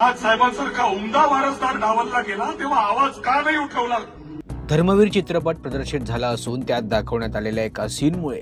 आज साहेबांसारखा उमदा वारसदार डावलला गेला तेव्हा आवाज का नाही उठवला? धर्मवीर चित्रपट प्रदर्शित झाला असून त्यात दाखवण्यात आलेल्या एका सीनमुळे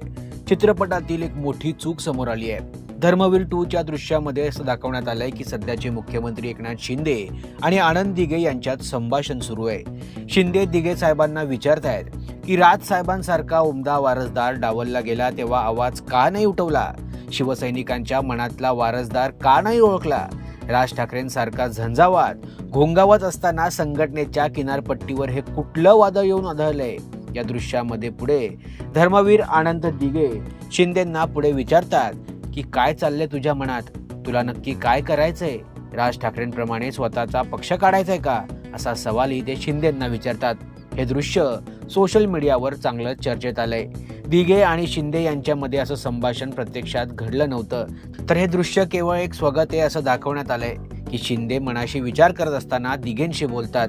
चित्रपटातील एक मोठी चूक समोर आली आहे. धर्मवीर टू च्या दृश्यामध्ये असं दाखवण्यात आलंय की सध्याचे मुख्यमंत्री एकनाथ शिंदे आणि आनंद दिघे यांच्यात संभाषण सुरू आहे. शिंदे दिघे साहेबांना विचारतायत की राज साहेबांसारखा उमदा वारसदार डावलला गेला तेव्हा आवाज का नाही उठवला? शिवसैनिकांच्या मनातला वारसदार का नाही ओळखला? राज ठाकरेंसारखा झंझावात घोंगावत असताना संघटनेच्या किनारपट्टीवर हे कुठलं वादळ येऊन आढळलंय? या दृश्यामध्ये पुढे धर्मवीर आनंद दिगे शिंदेंना पुढे विचारतात की काय चाललंय तुझ्या मनात? तुला नक्की काय करायचंय? राज ठाकरेंप्रमाणे स्वतःचा पक्ष काढायचाय का? असा सवालही ते शिंदेंना विचारतात. हे दृश्य सोशल मीडियावर चांगलं चर्चेत आलंय. दिघे आणि शिंदे यांच्यामध्ये असं संभाषण प्रत्यक्षात घडलं नव्हतं. तर हे दृश्य केवळ एक स्वगत आहे असं दाखवण्यात आलंय की शिंदे मनाशी विचार करत असताना दिघेंशी बोलतात.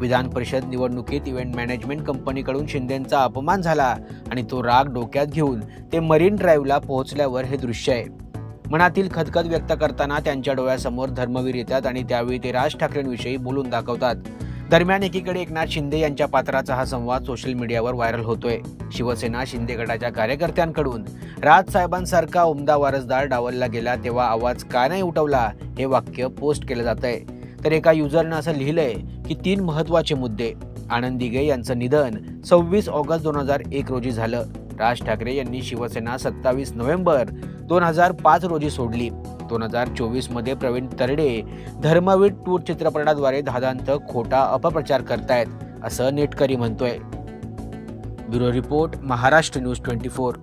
विधान परिषद निवडणुकीत इव्हेंट मॅनेजमेंट कंपनीकडून शिंदेंचा अपमान झाला आणि तो राग डोक्यात घेऊन ते मरीन ड्राईव्हला पोहोचल्यावर हे दृश्य आहे. मनातील खदखद व्यक्त करताना त्यांच्या डोळ्यासमोर धर्मवीर येतात आणि त्यावेळी ते राज ठाकरेंविषयी बोलून दाखवतात. दरम्यान एकीकडे एकनाथ शिंदे यांच्या पात्राचा हा संवाद सोशल मीडियावर व्हायरल होतोय. शिवसेना शिंदे गटाच्या कार्यकर्त्यांकडून राज साहेबांसारखा उमदा वारसदार डावलला गेला तेव्हा आवाज का नाही उठवला हे वाक्य पोस्ट केलं जात आहे तर एका युजरनं असं लिहिलंय की तीन महत्त्वाचे मुद्दे आनंद दिघे यांचं निधन सव्वीस ऑगस्ट दोन हजार एक रोजी झालं. राज ठाकरे यांनी शिवसेना सत्तावीस नोव्हेंबर दोन हजार पाच रोजी सोडली. दोन हजार चोवीसमध्ये प्रवीण तरडे धर्मवीर टूर चित्रपटाद्वारे धादांत खोटा अपप्रचार करतायत असं नेटकरी म्हणतोय. Bureau report Maharashtra news twenty four.